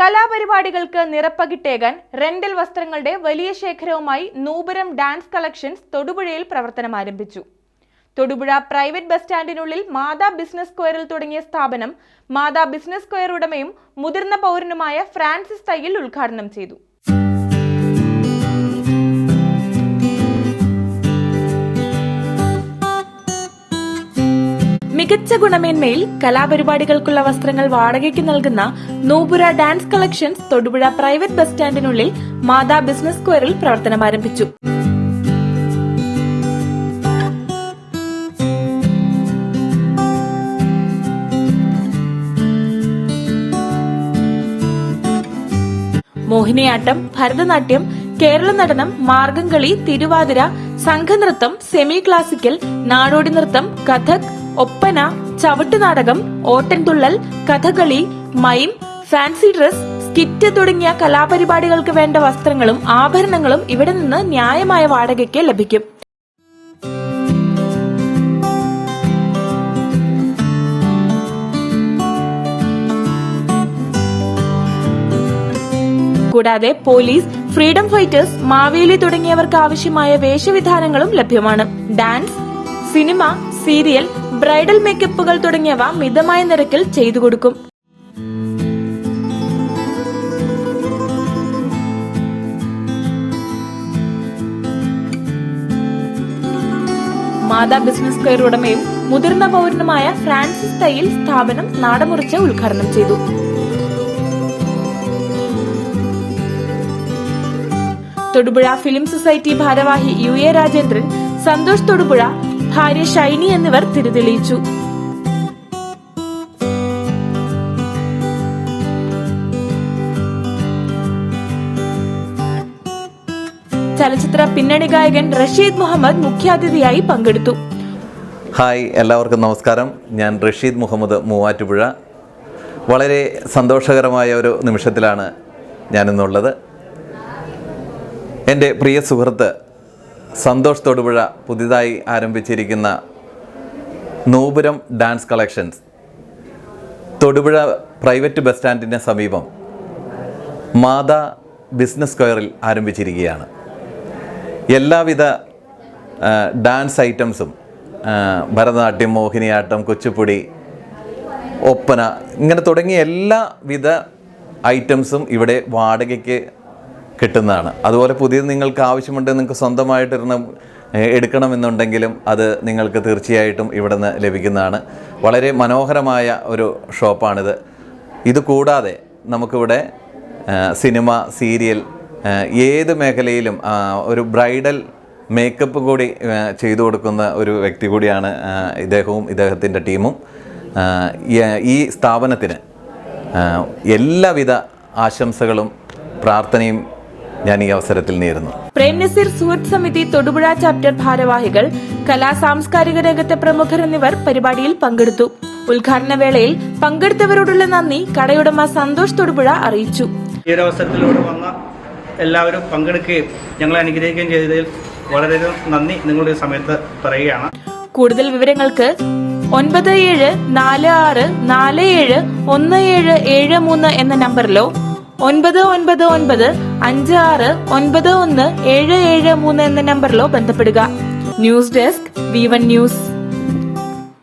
കലാപരിപാടികൾക്ക് നിറപ്പകിട്ടേകാൻ rental വസ്ത്രങ്ങളുടെ വലിയ ശേഖരവുമായി നൂപുരം dance collections തൊടുപുഴയിൽ പ്രവർത്തനം ആരംഭിച്ചു. തൊടുപുഴ പ്രൈവറ്റ് ബസ് സ്റ്റാൻഡിനുള്ളിൽ മാതാ ബിസിനസ് സ്ക്വയറിൽ തുടങ്ങിയ സ്ഥാപനം മാതാ ബിസിനസ് സ്ക്വയർ ഉടമയും മുതിർന്ന പൗരനുമായ ഫ്രാൻസിസ് തയ്യിൽ ഉദ്ഘാടനം ചെയ്തു. മികച്ച ഗുണമേന്മയിൽ കലാപരിപാടികൾക്കുള്ള വസ്ത്രങ്ങൾ വാടകയ്ക്ക് നൽകുന്ന Nupura dance collections Thodupuzha private bus സ്റ്റാൻഡിനുള്ളിൽ Matha business സ്ക്വയറിൽ പ്രവർത്തനം ആരംഭിച്ചു. മോഹിനിയാട്ടം ഭരതനാട്യം കേരള നടനം മാർഗംകളി തിരുവാതിര സംഘനൃത്തം സെമി ക്ലാസിക്കൽ നാടോടി നൃത്തം Kathak Oppana Chavittunatakam Ottanthullal Kathakali mime fancy dress skit തുടങ്ങിയ കലാപരിപാടികൾക്ക് വേണ്ട വസ്ത്രങ്ങളും ആഭരണങ്ങളും ഇവിടെ നിന്ന് ന്യായമായ വാടകയ്ക്ക് ലഭിക്കും. കൂടാതെ പോലീസ് ഫ്രീഡം ഫൈറ്റേഴ്സ് മാവേലി തുടങ്ങിയവർക്ക് ആവശ്യമായ വേഷവിധാനങ്ങളും ലഭ്യമാണ്. ഡാൻസ് സിനിമ സീരിയൽ ബ്രൈഡൽ മേക്കപ്പുകൾ തുടങ്ങിയവ മിതമായ നിരക്കിൽ ചെയ്തു കൊടുക്കും. മാതാ ബിസിനസ് സ്ക്വയർ ഉടമയും മുതിർന്ന പൗരനുമായ ഫ്രാൻസിസ് തയ്യിൽ സ്ഥാപനം നാടമുറിച്ച് ഉദ്ഘാടനം ചെയ്തു. തൊടുപുഴ ഫിലിം സൊസൈറ്റി ഭാരവാഹി യു എ രാജേന്ദ്രൻ സന്തോഷ് തൊടുപുഴ ഭാര്യ ഷൈനി എന്നിവർ തിരിതെളിയിച്ചു. ചലച്ചിത്ര പിന്നണി ഗായകൻ റഷീദ് മുഹമ്മദ് മുഖ്യാതിഥിയായി പങ്കെടുത്തു. ഹായ് എല്ലാവർക്കും നമസ്കാരം. ഞാൻ റഷീദ് മുഹമ്മദ് മൂവാറ്റുപുഴ. വളരെ സന്തോഷകരമായ ഒരു നിമിഷത്തിലാണ് ഞാനിന്നുള്ളത്. എന്റെ പ്രിയ സുഹൃത്ത് സന്തോഷ് തൊടുപുഴ പുതിയതായി ആരംഭിച്ചിരിക്കുന്ന Noopuram dance collections. Thodupuzha private bus സ്റ്റാൻഡിന് സമീപം മാതാ ബിസിനസ് സ്ക്വയറിൽ ആരംഭിച്ചിരിക്കുകയാണ്. എല്ലാവിധ ഡാൻസ് ഐറ്റംസും ഭരതനാട്യം മോഹിനിയാട്ടം കുച്ചിപ്പുടി ഒപ്പന ഇങ്ങനെ തുടങ്ങിയ എല്ലാവിധ ഐറ്റംസും ഇവിടെ വാടകയ്ക്ക് കിട്ടുന്നതാണ്. അതുപോലെ പുതിയത് നിങ്ങൾക്ക് ആവശ്യമുണ്ട് നിങ്ങൾക്ക് സ്വന്തമായിട്ടിരുന്ന് എടുക്കണമെന്നുണ്ടെങ്കിലും അത് നിങ്ങൾക്ക് തീർച്ചയായിട്ടും ഇവിടെ നിന്ന് ലഭിക്കുന്നതാണ്. വളരെ മനോഹരമായ ഒരു ഷോപ്പാണിത്. ഇത് കൂടാതെ നമുക്കിവിടെ സിനിമ സീരിയൽ ഏത് മേഖലയിലും ഒരു ബ്രൈഡൽ മേക്കപ്പ് കൂടി ചെയ്തു കൊടുക്കുന്ന ഒരു വ്യക്തി കൂടിയാണ് ഇദ്ദേഹവും ഇദ്ദേഹത്തിന്റെ ടീമും. ഈ സ്ഥാപനത്തിന് എല്ലാവിധ ആശംസകളും പ്രാർത്ഥനയും ഞാൻ ഈ അവസരത്തിൽ നേരുന്നു. പ്രേം നസീർ സുഹൃത്ത് സമിതി തൊടുപുഴ ചാപ്റ്റർ ഭാരവാഹികൾ കലാ സാംസ്കാരിക രംഗത്തെ പ്രമുഖർ എന്നിവർ പരിപാടിയിൽ പങ്കെടുത്തു. ഉദ്ഘാടന വേളയിൽ പങ്കെടുത്തവരോടുള്ള നന്ദി കടയുടമ സന്തോഷ് തൊടുപുഴ അറിയിച്ചു. ഈ ഒരു അവസരത്തിലൂടെ വന്ന എല്ലാവരും പങ്കെടുക്കുകയും ഞങ്ങളെ അനുഗ്രഹിക്കുകയും ചെയ്തതിൽ വളരെയധികം നന്ദി നിങ്ങളുടെ സമയത്ത് പറയുകയാണ്. കൂടുതൽ വിവരങ്ങൾക്ക് ഒൻപത് ഏഴ് നാല് ആറ് നാല് ഏഴ് ഒന്ന് ഏഴ് ഏഴ് മൂന്ന് എന്ന നമ്പറിലോ ഒൻപത് ഒൻപത് ഒൻപത് അഞ്ച് ആറ് ഒൻപത് ഒന്ന് ഏഴ് ഏഴ് മൂന്ന് എന്ന നമ്പറിലോ ബന്ധപ്പെടുക. News desk V one news.